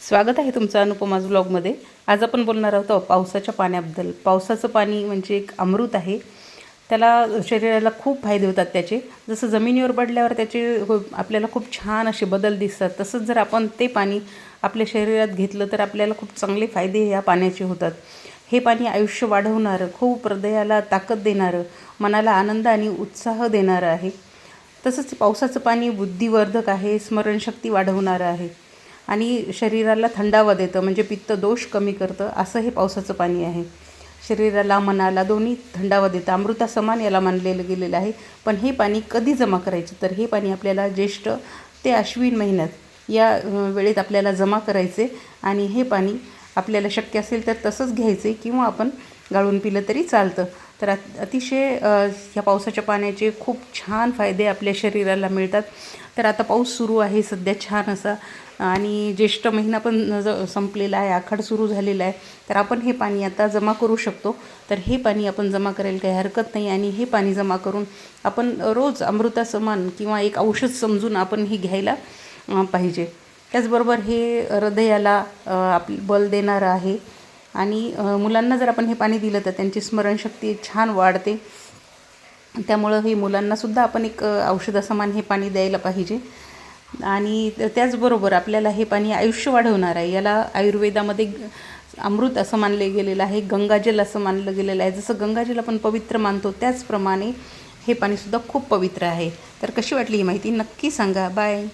स्वागत आहे तुमचं अनुपमाज ब्लॉगमध्ये. आज आपण बोलणार आहोत पावसाच्या पाण्याबद्दल. पावसाचं पाणी म्हणजे एक अमृत आहे. त्याला शरीराला खूप फायदे होतात त्याचे. जसं जमिनीवर पडल्यावर त्याचे हो- आपल्याला खूप छान असे बदल दिसतात. तसंच जर आपण ते पाणी आपल्या शरीरात घेतलं तर आपल्याला खूप चांगले फायदे या पाण्याचे होतात. हे पाणी आयुष्य वाढवणारं खूप हृदयाला ताकद देणारं मनाला आनंद आणि उत्साह देणारं आहे. तसंच पावसाचं पाणी बुद्धिवर्धक आहे स्मरणशक्ती वाढवणारं आहे. आणि शरीराला थंडावा देतं म्हणजे पित्त दोष कमी करतं असं हे पावसाचं पाणी आहे. शरीराला मनाला दोन्ही थंडावा देतं. अमृता समान याला मानलेलं गेलेलं आहे. पण हे पाणी कधी जमा करायचं? तर हे पाणी आपल्याला ज्येष्ठ ते अश्विन महिन्यात या वेळेत आपल्याला जमा करायचे आणि हे पाणी आपल्याला शक्य असेल तर तसंच घ्यायचे किंवा आपण गाळून पिलं तरी चालतं. तर अतिशय ह्या पावसाच्या पाण्याचे खूप छान फायदे आपल्या शरीराला मिळतात. तर आता पाऊस सुरू आहे सध्या छान असा. आणि ज्येष्ठ महिना पण ज संपलेला आहे आखाड सुरू झालेला आहे. तर आपण हे पाणी आता जमा करू शकतो. तर हे पाणी आपण जमा करायला काही हरकत नाही आणि हे पाणी जमा करून आपण रोज अमृतासमान किंवा एक औषध समजून आपण हे घ्यायला पाहिजे. त्याचबरोबर हे हृदयाला आप बल देणारं आहे. आणि मुलांना जर आपण हे पाणी दिलं तर त्यांची स्मरणशक्ती छान वाढते. त्यामुळं हे मुलांनासुद्धा आपण एक औषधासमान हे पाणी द्यायला पाहिजे. आणि त्याचबरोबर आपल्याला हे पाणी आयुष्य वाढवणार आहे. याला आयुर्वेदामध्ये अमृत असं मानले गेलेलं आहे गंगाजल असं मानलं गेलेलं आहे. जसं गंगाजल आपण पवित्र मानतो त्याचप्रमाणे हे पाणीसुद्धा खूप पवित्र आहे. तर कशी वाटली ही माहिती नक्की सांगा. बाय.